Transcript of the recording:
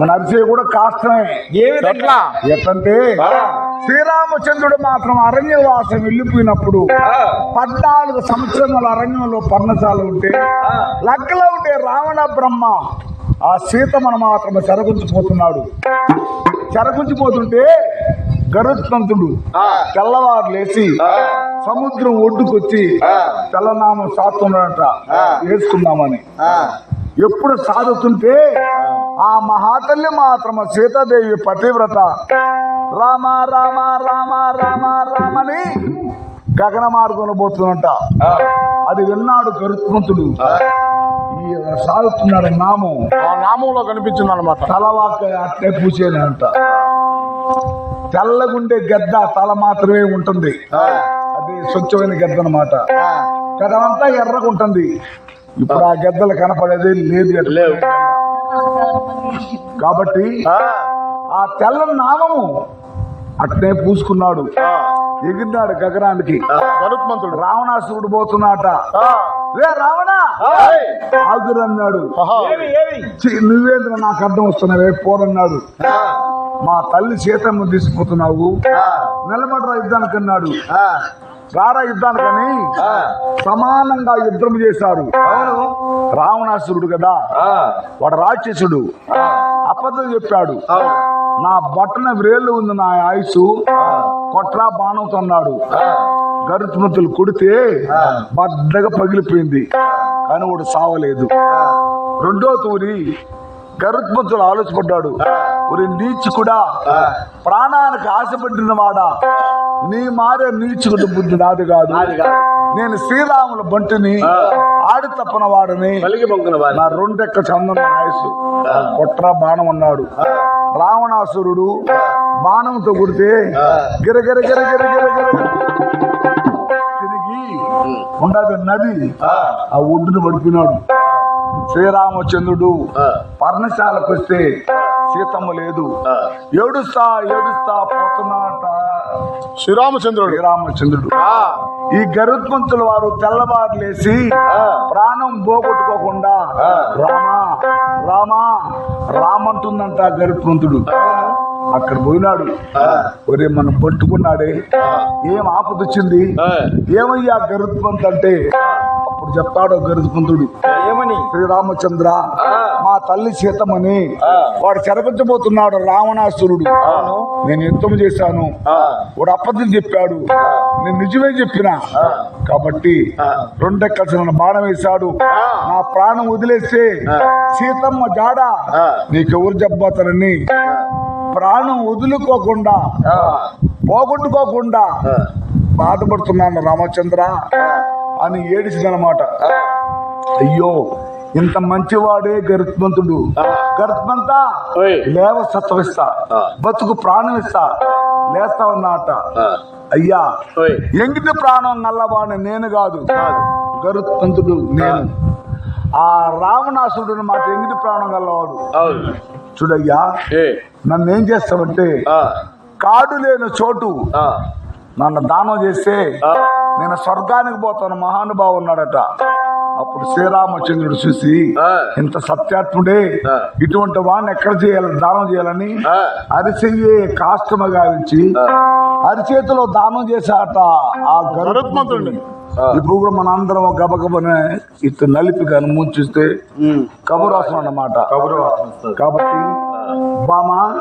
మన అరిసే కూడా కాష్టమే. ఏ విధంగా? ఎట్లంటే శ్రీరామచంద్రుడు మాత్రం అరణ్యవాసం వెళ్ళిపోయినప్పుడు పద్నాలుగు సంవత్సరముల అరణ్యంలో పర్ణశాల ఉంటే లక్కలో ఉంటే రావణ బ్రహ్మ ఆ సీతమ్మను మాత్రం చెరగుంచిపోతున్నాడు చెరగుంచిపోతుంటే గరుత్మంతుడు తెల్లవారు లేచి సముద్రం ఒడ్డుకొచ్చి తెల్లనామం సాత్తున్నాడట వేసుకుందామని. ఎప్పుడు సాధుతుంటే ఆ మహాతల్లి మాత్రం సీతాదేవి పతివ్రత. రామ రామ రామ రామ రామని గగన మార్గంలో పోతున్నట. అది విన్నాడు గరుత్మంతుడు. ఈ సాగుతున్నాడు నామం. ఆ నామంలో కనిపించింది అనమాట తలవాక అట్లే పూసేనంట. తెల్లగుండే గద్ద తల మాత్రమే ఉంటుంది. అది స్వచ్ఛమైన గద్ద అనమాట కదంతా ఎర్రగుంటుంది. ఇప్పుడు ఆ గద్దలు కనపడేది లేదు. ఎట్లా. కాబట్టి ఆ. తెల్ల నామము అట్నే పూసుకున్నాడు. ఎగిరినాడు గగనానికి. గరుత్మంతుడు రావణాసురుడు పోతున్నాట. రే రావణ! ఆగురన్నాడు. నువ్వేంద్ర నాకు అడ్డం వస్తున్నావే పోరన్నాడు. మా తల్లి సీతమ్మ తీసుకుపోతున్నావు. నిలబడరా యుద్ధానికి అన్నాడు రారా యుద్ధానికని సమానంగా యుద్ధం చేశారు రావణాసురుడు కదా. వాడు రాక్షసుడు. అబద్ధం చెప్పాడు. నా బట్టన వ్రేళ్ళు ఉంది నా ఆయుసు. కొట్రా బాణంతో అన్నాడు. గరుత్మంతులు కొడితే బద్దగా పగిలిపోయింది. కానీ వాడు సావలేదు. రెండో తూరి గరుత్మంతుడు ఆలోచపడ్డాడు. ఒక నీచుకుడా ప్రాణానికి ఆశపడిన వాడా? నీ మారే నీచుకుడు బుద్ధి నాది కాదు. నేను శ్రీరాముల బంటిని ఆడి తప్పన వాడని నా రెండెక్క చందన ఆయుసు కొట్ర బాణం అన్నాడు. రావణాసురుడు బాణంతో కొడితే గిరగిర గిరగిర గిరగిర తిరిగి ఉండదు నది. ఆ. ఒడ్డును పడిపోయినాడు. శ్రీరామచంద్రుడు పర్ణశాలకు వస్తే సీతమ్మ లేదు. ఏడుస్తా ఏడుస్తా పోతున్నాట శ్రీరామచంద్రుడు. శ్రీరామచంద్రుడు. ఈ గరుత్మంతుల వారు తెల్లవారు లేచి ప్రాణం పోగొట్టుకోకుండా రామా రామా రామంటుందంట గరుత్మంతుడు. అక్కడ పోయినాడు. ఒరే మనం పట్టుకున్నాడే. ఏం ఆపదొచ్చింది? ఏమయ్యా గరుత్మంత్ అంటే అప్పుడు చెప్తాడు గరుత్మంతుడు. ఏమని? శ్రీరామచంద్ర తల్లి సీతమని వాడు చెరపించబోతున్నాడు రావణాసురుడు. నేను యుద్ధం చేశాను. వాడు అబద్ధం చెప్పాడు. నేను నిజమే చెప్పిన. కాబట్టి రెండెక్కల్సిన బాణం వేశాడు. నా ప్రాణం వదిలేస్తే సీతమ్మ జాడ నీకెవరు చెప్పబోతారని ప్రాణం వదులుకోకుండా పోగొట్టుకోకుండా బాధపడుతున్నాను రామచంద్ర అని ఏడిసిందనమాట అయ్యో ఇంత మంచివాడే గరుత్మంతుడు. గరుత్మంతా. లేవ సత్వమిస్తా. బతుకు ప్రాణం ఇస్తా లేస్తా ఉన్నట అయ్యా. ఎంగిటి ప్రాణం నల్లవాడిని నేను కాదు. గరుత్మంతుడు నేను. ఆ. రావణాసురుడు మాట ఎంగిటి ప్రాణం గల్లవాడు చూడయ్యా నన్ను ఏం చేస్తావంటే ఆ, కాడు లేని చోటు నన్ను దానం చేస్తే నేను స్వర్గానికి పోతాను. మహానుభావు ఉన్నాడట అప్పుడు శ్రీరామచంద్రుడు చూసి. ఇంత సత్యాత్ముడే. ఇటువంటి వాడిని ఎక్కడ చేయాలని దానం చేయాలని. అరిసెయ్యే కాష్టమ గావించి. అరిచేతిలో దానం చేశాట ఆ గరుత్మంతుడిని. ఆ. ఇప్పుడు కూడా మన అందరం గబగబనే ఇట్లా నలిపి కానీ ముంచిస్తే కబురు వస్తుంది అన్నమాట కాబట్టి బామా